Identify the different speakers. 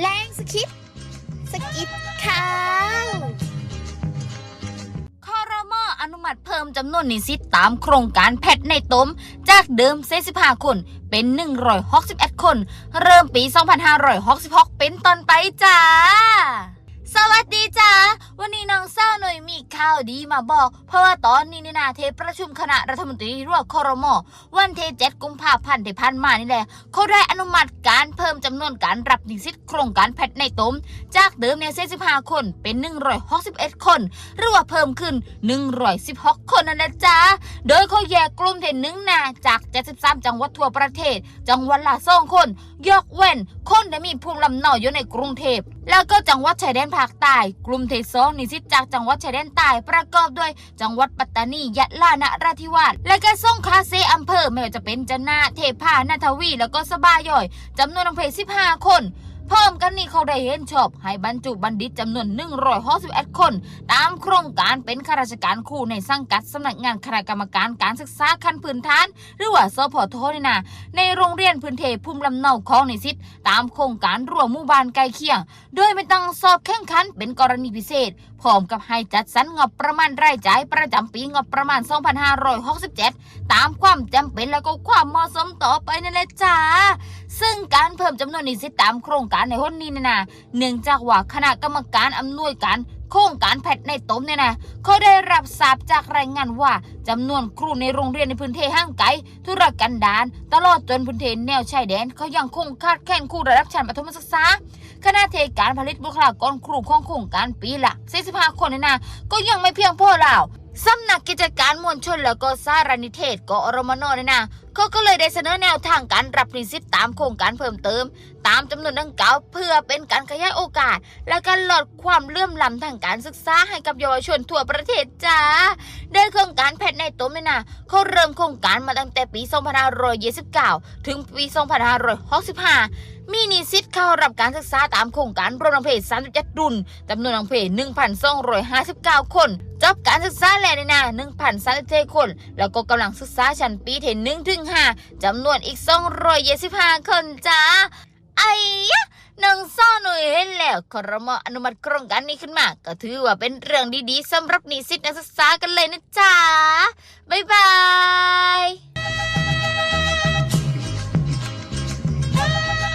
Speaker 1: แรงสกิปสกิปข้าว
Speaker 2: คอรมออนุมัติเพิ่มจำนวนนิสิตตามโครงการแพทย์ในตม จากเดิม 45 คนเป็น 161 คน เริ่มปี 2566 เป็นต้นไปจ้า สวัสดีจ้า วันนี้น้องเศร้าหน่อย ข่าวดีมาบอก เพราะว่าตอนนี้นี่นาเทประชุมคณะรัฐมนตรีร่วมคอรมอวันเที่7กุมภาพันธ์ที่ผ่านมานี่แหละเขาได้อนุมัติการเพิ่มจำนวนการรับนิสิตโครงการแพทย์ในตม จากเดิมเนี่ย45 คนเป็น 161 คน หรือว่าเพิ่มขึ้น 116 คนนั่นแหละจ้าโดยเขาแยกกลุ่มเทนหนึ่งนาจาก 73 จังหวัดทั่วประเทศ จังหวัดละสองคน ยกเว้น คนที่มีภูมิลำเนาอยู่ในกรุงเทพแล้วก็จังหวัดชายแดนภาคใต้กลุ่มเทสองนิสิตจากจังหวัดชายแดนใต้ประกอบด้วยจังหวัดปัตตานียะลานราธิวาสและก็ส่งคลาเซอำเภอไม่ว่าจะเป็นจนาเทพานาทวี แล้วก็สบายย่อยจำนวนอำเภอ15 คน เพิ่มกันนี่เขาได้เห็นชอบ ให้บรรจุบัณฑิตจำนวน161คน ตามโครงการเป็นข้าราชการครูในสังกัดสำนักงานคณะกรรมการการศึกษาขั้นพื้นฐาน หรือว่าสพทนี่นะในโรงเรียนพื้นเทภูมิลำเนาของนิสิตตามโครงการรวมหมู่บ้านใกล้เคียง โดยไม่ต้องสอบแข่งขันเป็นกรณีพิเศษพร้อมกับให้จัดสรรงบประมาณรายจ่ายประจำปีงบประมาณ 2567 ตามความจำเป็นและก็ความเหมาะสมต่อไปนั่นแหละจ้า ซึ่งการเพิ่มจำนวนนิสิตตามโครงการในหนนี้นะนะเนื่องจากว่าคณะกรรมการอำนวยการโครงการแพทย์ในตมเนี่ยนะเขาได้รับทราบจากรายงานว่าจำนวนครูในโรงเรียนในพื้นที่ห่างไกลธุรกันดารตลอดจนพื้นที่แนวชายแดนเขายังคงขาดแคลนครูระดับชั้นประถมศึกษาคณะเทการผลิตบุคลากรครูของโครงการปีละ45คนเนี่ยนะก็ยังไม่เพียงพอแล้ว สำนักกิจการมวลชนแล้วก็สารนิเทศกอรมนเนี่ยนะเขาก็เลยได้เสนอแนวทางการรับนิสิตตามโครงการเพิ่มเติม ตามจำนวนดังกล่าวเพื่อเป็นการขยายโอกาส และการลดความเลื่อมล้ำทางการศึกษาให้กับเยาวชนทั่วประเทศจ้าโดยโครงการแพทย์ในตม น่ะเขาเริ่มโครงการมาตั้งแต่ปี 2529 ถึงปี 2565 มีนิสิตเข้ารับการศึกษาตามโครงการรนังเพศ37รุ่นจำนวนทั้งเพศ1,259 คนจบการศึกษาแล้วเนี่ยนะ1,037คน แล้วก็กำลังศึกษาชั้นปีที่1ถึง5จำนวนอีก 225 คนจ้าไอ้ยะ น้องซ่อหน่วยเห็นแล้วครมอนุมัติโครงการนี้ขึ้นมา ก็ถือว่าเป็นเรื่องดีๆสำหรับนิสิตนักศึกษากันเลยนะจ๊ะ บ๊ายบาย